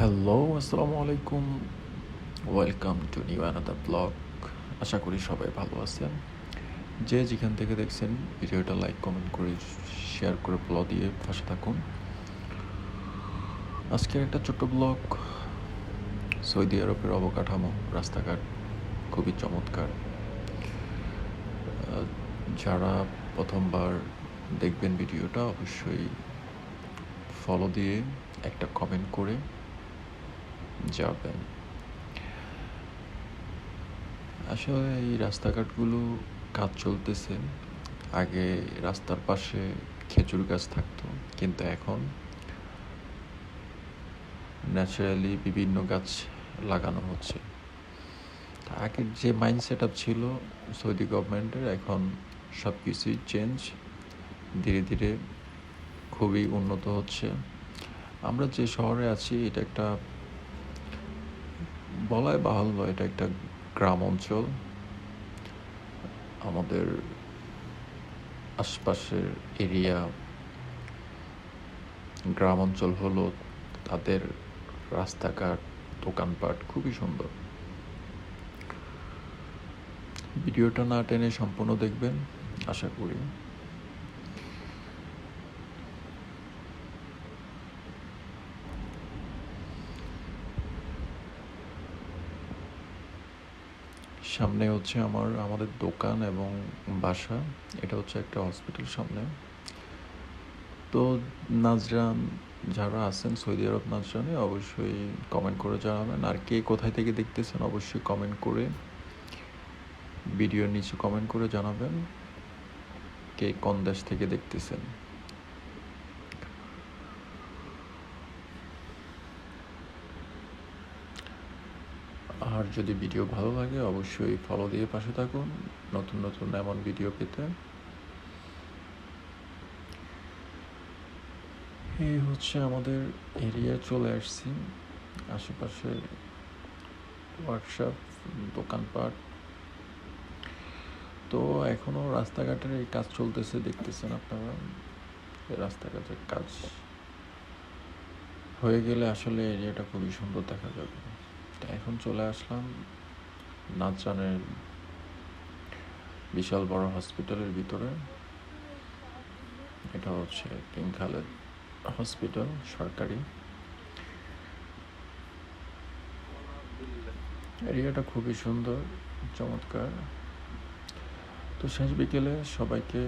Hello আসসালামু আলাইকুম। Welcome to new another blog আশা করি সবাই ভালো আছেন। যে যেখান থেকে দেখছেন, ভিডিওটা লাইক কমেন্ট করে শেয়ার করে ব্লগ দিয়ে পাশে থাকুন। আজকের একটা ছোট্ট ব্লগ সৌদি আরবের অবকাঠামো, রাস্তাঘাট খুবই চমৎকার। যারা প্রথমবার দেখবেন ভিডিওটা, অবশ্যই ফলো দিয়ে একটা কমেন্ট করে যাবেন। আসলে এই রাস্তাঘাটগুলো কাজ চলতেছে। আগে রাস্তার পাশে খেজুর গাছ থাকতো, কিন্তু এখন ন্যাচারালি বিভিন্ন গাছ লাগানো হচ্ছে। আগের যে মাইন্ড সেট আপ ছিল সৌদি গভর্নমেন্টের, এখন সব কিছুই চেঞ্জ। ধীরে ধীরে খুবই উন্নত হচ্ছে। আমরা যে শহরে আছি, এটা একটা বলাই বাহুল্য, এটা একটা গ্রাম অঞ্চল। আমাদের আশপাশের এরিয়া গ্রাম অঞ্চল হলো তাদের রাস্তাঘাট, দোকানপাট, খুবই সুন্দর। ভিডিওটা না টেনে সম্পূর্ণ দেখবেন, আশা করি। সামনে হচ্ছে আমার, আমাদের দোকান এবং বাসা। এটা হচ্ছে একটা হসপিটাল সামনে। তো নাজরান যারা আছেন, সৌদি আরব নাজরানে, অবশ্যই কমেন্ট করে জানাবেন। আর কে কোথায় থেকে দেখতেছেন, অবশ্যই কমেন্ট করে ভিডিওর নিচে কমেন্ট করে জানাবেন কে কোন দেশ থেকে দেখতেছেন। আর যদি ভিডিও ভালো লাগে, অবশ্যই ফলো দিয়ে পাশে থাকুন। নতুন নতুন এমন ভিডিও পেতে। এই হচ্ছে আমাদের এরিয়ায় চলে আসছি। আশেপাশে ওয়ার্কশপ দোকানপাট। তো এখনও রাস্তাঘাটের এই কাজ চলতেছে, দেখতেছেন আপনারা। রাস্তাঘাটের কাজ হয়ে গেলে আসলে এরিয়াটা খুবই সুন্দর দেখা যাবে। এখন চলে আসলাম নাচরানের বিশাল বড় হসপিটালের ভিতরে। এটা হচ্ছে কিং হসপিটাল, সরকারি। এরিয়াটা খুবই সুন্দর, চমৎকার। তো শেষ বিকেলে সবাইকে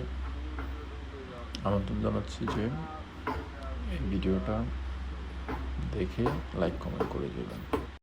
আমন্ত্রণ জানাচ্ছি যে এই ভিডিওটা দেখে লাইক কমেন্ট করে দেবেন।